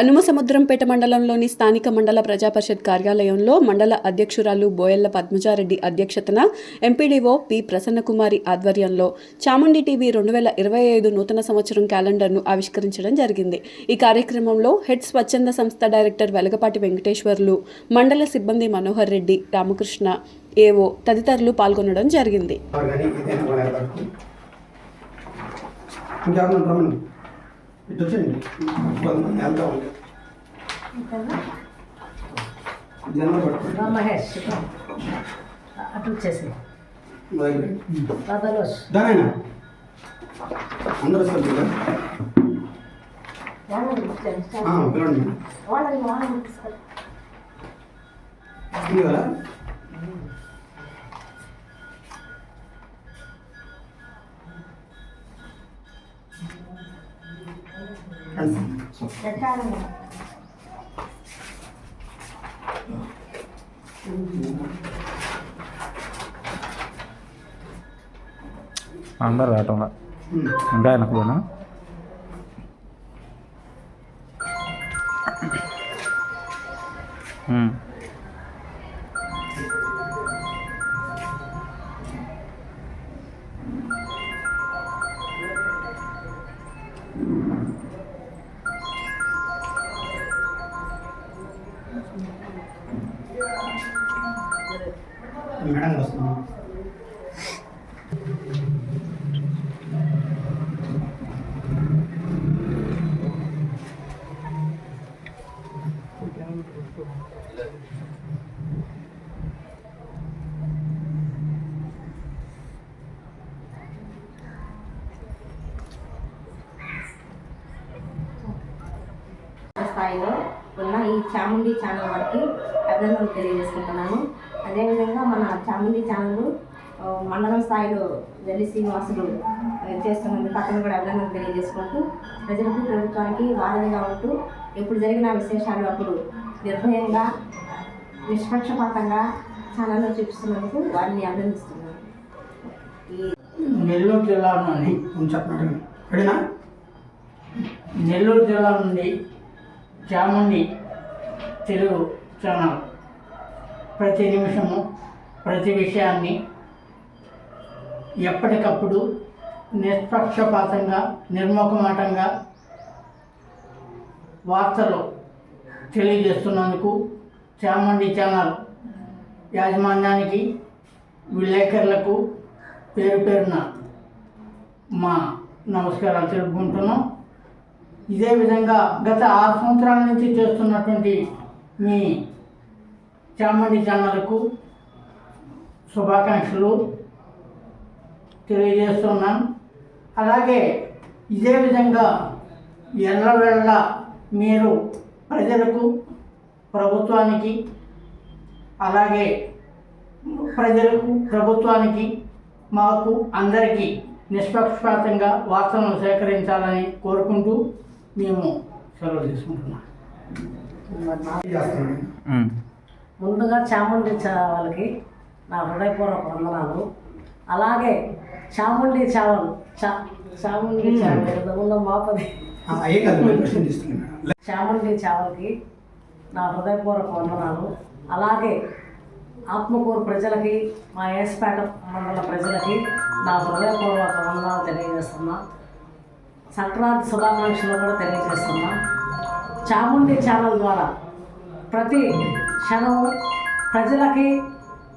అనుమసముద్రంపేట మండలంలోని స్థానిక మండల ప్రజాపరిషత్ కార్యాలయంలో మండల అధ్యక్షురాలు బోయల్ల పద్మజారెడ్డి అధ్యక్షతన ఎంపీడీఓ పి ప్రసన్నకుమారి ఆధ్వర్యంలో చాముండి టీవీ రెండు వేల ఇరవై ఐదు నూతన సంవత్సరం క్యాలెండర్ను ఆవిష్కరించడం జరిగింది. ఈ కార్యక్రమంలో హెడ్ స్వచ్ఛంద సంస్థ డైరెక్టర్ వెలగపాటి వెంకటేశ్వర్లు మండల సిబ్బంది మనోహర్ రెడ్డి రామకృష్ణ ఏవో తదితరులు పాల్గొనడం జరిగింది. ఇటు వచ్చేయండి. ఉంటారు. జనం మహేష్. అటు వచ్చేసి దానైనా? అందరూ సభ్యులు పిలవండి. అందరు రావటంలా ఉమ్. ఇంకా వెనక పోనా ఉమ్. మేడం వస్తున్నాం. స్థాయిలో ఉన్న ఈ చాముండి ఛానల్ వారికి అభినందనలు తెలియజేసుకుంటున్నాను. అదేవిధంగా మన చాముండి ఛానల్ మండలం స్థాయిలో జల్లి శ్రీనివాసులు చేస్తున్నందుకు అతను కూడా అభినందనలు తెలియజేసుకుంటూ ప్రజలకు ప్రభుత్వానికి వారధిగా ఉంటూ ఎప్పుడు జరిగిన విశేషాలు అప్పుడు నిర్భయంగా నిష్పక్షపాతంగా ఛానల్లో చూపిస్తున్నందుకు వారిని అభినందిస్తున్నాను. నెల్లూరు జిల్లా నుండి కొంచెం రెడీనా నెల్లూరు జిల్లా నుండి చాముండి తెలుగు ఛానల్. ప్రతి నిమిషము ప్రతి విషయాన్ని ఎప్పటికప్పుడు నిష్పక్షపాతంగా నిర్మోకమాటంగా వార్తలు తెలియజేస్తున్నందుకు చామండి ఛానల్ యాజమాన్యానికి విలేకరులకు పేరు పేరున మా నమస్కారాలు తెలుపుకుంటున్నాం. ఇదే విధంగా గత ఆరు సంవత్సరాల నుంచి చేస్తున్నటువంటి మీ చామండి ఛానల్కు శుభాకాంక్షలు తెలియజేస్తున్నాను అలాగే ఇదే విధంగా ఎల్లవేళ మీరు ప్రజలకు ప్రభుత్వానికి అలాగే ప్రజలకు ప్రభుత్వానికి మాకు అందరికీ నిష్పక్షపాతంగా వార్తలను సేకరించాలని కోరుకుంటూ మేము సెలవు ఉమ్. ముందుగా చాముండి వాళ్ళకి నా హృదయపూర్వక వందనాలు. అలాగే చాముండి చావల్ చాముండి చావల్ మాపది. చాముండి చావల్కి నా హృదయపూర్వక వందనాలు. అలాగే ఆత్మకూరు ప్రజలకి మా ఏసుపేట మండల ప్రజలకి నా హృదయపూర్వక వందనాలు తెలియజేస్తున్నా. సంక్రాంతి శుభాకాంక్షలు కూడా తెలియజేస్తున్నా. చాముండి ఛానల్ ద్వారా ప్రతి క్షణం ప్రజలకి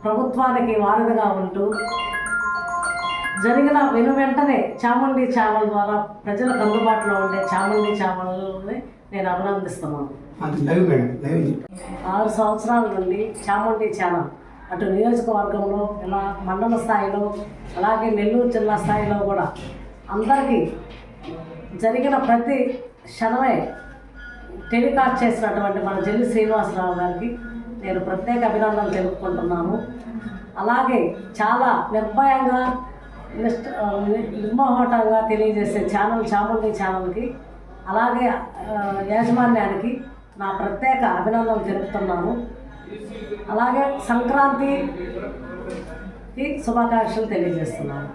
ప్రభుత్వానికి వారధిగా ఉంటూ జరిగిన వెను వెంటనే చాముండి ఛానల్ ద్వారా ప్రజలకు అందుబాటులో ఉండే చాముండి ఛానల్ని నేను అభినందిస్తున్నాను. ఆరు సంవత్సరాల నుండి చాముండి ఛానల్ అటు నియోజకవర్గంలో ఇలా మండల స్థాయిలో అలాగే నెల్లూరు జిల్లా స్థాయిలో కూడా అందరికీ జరిగిన ప్రతి క్షణమే టెలికాస్ట్ చేసినటువంటి మన జల్లి శ్రీనివాసరావు గారికి నేను ప్రత్యేక అభినందనలు తెలుపుకుంటున్నాను. అలాగే చాలా నిర్భయంగా నిష్ట నిర్మోహటంగా తెలియజేసే ఛానల్ చాముండి ఛానల్కి అలాగే యాజమాన్యానికి నా ప్రత్యేక అభినందనలు తెలుపుతున్నాను. అలాగే సంక్రాంతికి శుభాకాంక్షలు తెలియజేస్తున్నాను.